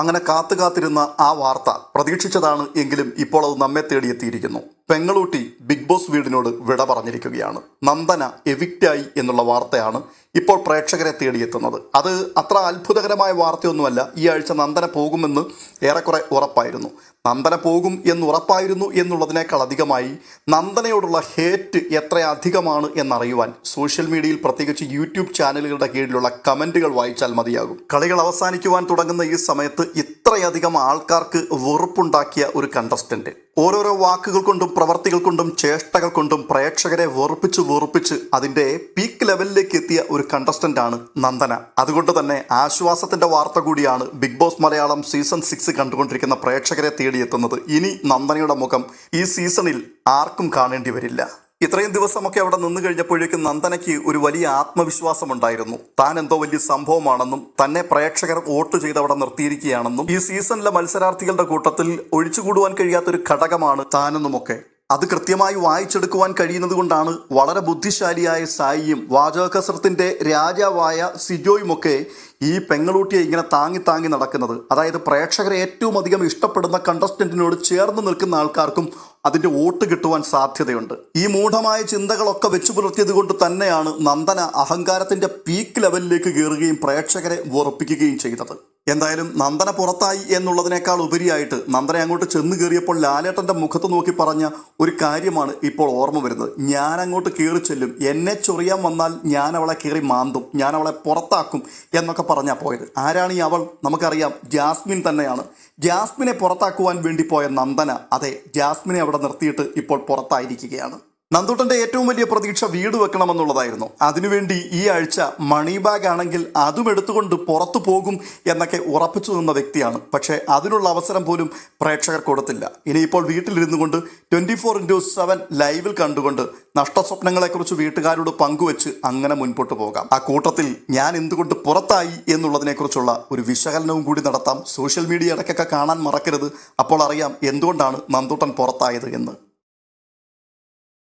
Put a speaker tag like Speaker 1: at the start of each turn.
Speaker 1: അങ്ങനെ കാത്തു കാത്തിരുന്ന ആ വാർത്ത പ്രതീക്ഷിച്ചതാണ് എങ്കിലും ഇപ്പോൾ അത് നമ്മെ തേടിയെത്തിയിരിക്കുന്നു. പെങ്ങളൂട്ടി ബിഗ് ബോസ് വീടിനോട് വിട പറഞ്ഞിരിക്കുകയാണ്. നന്ദന എവിക്റ്റായി എന്നുള്ള വാർത്തയാണ് ഇപ്പോൾ പ്രേക്ഷകരെ തേടിയെത്തുന്നത്. അത് അത്ര അത്ഭുതകരമായ വാർത്തയൊന്നുമല്ല. ഈ ആഴ്ച നന്ദന പോകുമെന്ന് ഏറെക്കുറെ ഉറപ്പായിരുന്നു. നന്ദന പോകും എന്ന് ഉറപ്പായിരുന്നു എന്നുള്ളതിനേക്കാൾ അധികമായി നന്ദനയോടുള്ള ഹേറ്റ് എത്ര അധികമാണ് എന്നറിയുവാൻ സോഷ്യൽ മീഡിയയിൽ പ്രത്യേകിച്ച് യൂട്യൂബ് ചാനലുകളുടെ കീഴിലുള്ള കമന്റുകൾ വായിച്ചാൽ മതിയാകും. കളികൾ അവസാനിക്കുവാൻ തുടങ്ങുന്ന ഈ സമയത്ത് ഇത്രയധികം ആൾക്കാർക്ക് വെറുപ്പുണ്ടാക്കിയ ഒരു കണ്ടസ്റ്റന്റ് ഓരോരോ വാക്കുകൾ കൊണ്ടും പ്രവർത്തികൾ കൊണ്ടും ചേഷ്ടകൾ കൊണ്ടും പ്രേക്ഷകരെ വെറുപ്പിച്ച് വെറുപ്പിച്ച് അതിന്റെ പീക്ക് ലെവലിലേക്ക് എത്തിയ ഒരു ആണ് നന്ദന. അതുകൊണ്ട് തന്നെ ആശ്വാസത്തിന്റെ വാർത്ത കൂടിയാണ് Big Boss Malayalam season six കണ്ടുകൊണ്ടിരിക്കുന്ന പ്രേക്ഷകരെ തേടിയെത്തുന്നത്. ഇനി നന്ദനയുടെ മുഖം ഈ സീസണിൽ ആർക്കും കാണേണ്ടി വരില്ല. ഇത്രയും ദിവസമൊക്കെ അവിടെ നിന്ന് കഴിഞ്ഞപ്പോഴേക്കും നന്ദനയ്ക്ക് ഒരു വലിയ ആത്മവിശ്വാസം ഉണ്ടായിരുന്നു താൻ എന്തോ വലിയ സംഭവമാണെന്നും തന്നെ പ്രേക്ഷകർ വോട്ട് ചെയ്ത് അവിടെ നിർത്തിയിരിക്കുകയാണെന്നും ഈ സീസണിലെ മത്സരാർത്ഥികളുടെ കൂട്ടത്തിൽ ഒഴിച്ചുകൂടുവാൻ കഴിയാത്തൊരു ഘടകമാണ് താനെന്നുമൊക്കെ. അത് കൃത്യമായി വായിച്ചെടുക്കുവാൻ കഴിയുന്നത് കൊണ്ടാണ് വളരെ ബുദ്ധിശാലിയായ സായിയും വാചകസ്രത്തിന്റെ രാജാവായ സിജോയുമൊക്കെ ഈ പെങ്ങളൂട്ടിയെ ഇങ്ങനെ താങ്ങി താങ്ങി നടക്കുന്നത്. അതായത് പ്രേക്ഷകരെ ഏറ്റവും അധികം ഇഷ്ടപ്പെടുന്ന കണ്ടസ്റ്റന്റിനോട് ചേർന്ന് നിൽക്കുന്ന ആൾക്കാർക്കും അതിന്റെ വോട്ട് കിട്ടുവാൻ സാധ്യതയുണ്ട്. ഈ മൂഢമായ ചിന്തകളൊക്കെ വെച്ചു പുലർത്തിയത് കൊണ്ട് തന്നെയാണ് നന്ദന അഹങ്കാരത്തിന്റെ പീക്ക് ലെവലിലേക്ക് കയറുകയും പ്രേക്ഷകരെ ഉറപ്പിക്കുകയും ചെയ്തത്. എന്തായാലും നന്ദന പുറത്തായി എന്നുള്ളതിനേക്കാൾ ഉപരിയായിട്ട് നന്ദന അങ്ങോട്ട് ചെന്ന് കയറിയപ്പോൾ ലാലേട്ടന്റെ മുഖത്ത് നോക്കി പറഞ്ഞ ഒരു കാര്യമാണ് ഇപ്പോൾ ഓർമ്മ വരുന്നത്. ഞാൻ അങ്ങോട്ട് കയറി ചെല്ലും. എന്നെ ചൊറിയാൻ വന്നാൽ ഞാൻ അവളെ കയറി മാന്തും. ഞാൻ അവളെ പുറത്താക്കും എന്നൊക്കെ പറഞ്ഞാൽ പോയത്. ആരാണ് ഈ അവൾ? നമുക്കറിയാം. ജാസ്മിൻ തന്നെയാണ്. ജാസ്മിനെ പുറത്താക്കുവാൻ വേണ്ടി പോയ നന്ദന. അതെ ജാസ്മിനെ അവിടെ നിർത്തിയിട്ട് ഇപ്പോൾ പുറത്തായിരിക്കുകയാണ്. നന്ദുട്ടന്റെ ഏറ്റവും വലിയ പ്രതീക്ഷ വീട് വെക്കണമെന്നുള്ളതായിരുന്നു. അതിനുവേണ്ടി ഈ ആഴ്ച മണി ബാഗ് ആണെങ്കിൽ അതും എടുത്തുകൊണ്ട് പുറത്തു പോകും എന്നൊക്കെ ഉറപ്പിച്ചു നിന്ന വ്യക്തിയാണ്. പക്ഷേ അതിനുള്ള അവസരം പോലും പ്രേക്ഷകർ കൊടുത്തില്ല. ഇനിയിപ്പോൾ വീട്ടിലിരുന്നു കൊണ്ട് ട്വന്റി ഫോർ ഇന്റു സെവൻ ലൈവിൽ കണ്ടുകൊണ്ട് നഷ്ടസ്വപ്നങ്ങളെക്കുറിച്ച് വീട്ടുകാരോട് പങ്കുവെച്ച് അങ്ങനെ മുൻപോട്ട് പോകാം. ആ കൂട്ടത്തിൽ ഞാൻ എന്തുകൊണ്ട് പുറത്തായി എന്നുള്ളതിനെക്കുറിച്ചുള്ള ഒരു വിശകലനവും കൂടി നടത്താം. സോഷ്യൽ മീഡിയ ഇടയ്ക്കൊക്കെ കാണാൻ മറക്കരുത്. അപ്പോൾ അറിയാം എന്തുകൊണ്ടാണ് നന്ദൂട്ടൻ പുറത്തായത് എന്ന്.